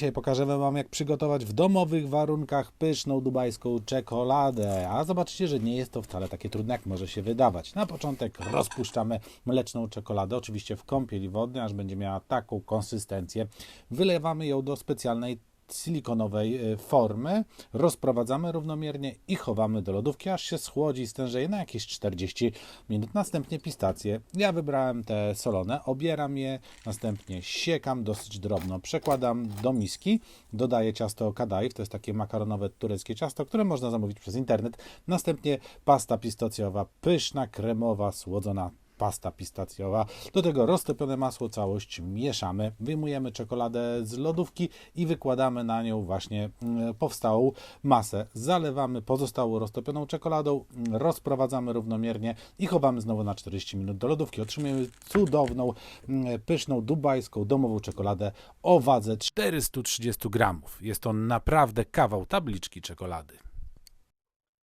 Dzisiaj pokażemy Wam, jak przygotować w domowych warunkach pyszną dubajską czekoladę. A zobaczycie, że nie jest to wcale takie trudne, jak może się wydawać. Na początek rozpuszczamy mleczną czekoladę, oczywiście w kąpieli wodnej, aż będzie miała taką konsystencję. Wylewamy ją do specjalnej silikonowej y, formy, rozprowadzamy równomiernie i chowamy do lodówki, aż się schłodzi i stężeje na jakieś 40 minut. Następnie pistacje. Ja wybrałem te solone, obieram je, następnie siekam dosyć drobno, przekładam do miski, dodaję ciasto kadaif, to jest takie makaronowe tureckie ciasto, które można zamówić przez internet. Następnie pasta pistacjowa, pyszna, kremowa, słodzona pasta pistacjowa. Do tego roztopione masło, całość mieszamy, wyjmujemy czekoladę z lodówki i wykładamy na nią właśnie mm, powstałą masę. Zalewamy pozostałą roztopioną czekoladą, mm, rozprowadzamy równomiernie i chowamy znowu na 40 minut do lodówki. Otrzymujemy cudowną, mm, pyszną, dubajską, domową czekoladę o wadze 430 gramów. Jest to naprawdę kawał tabliczki czekolady.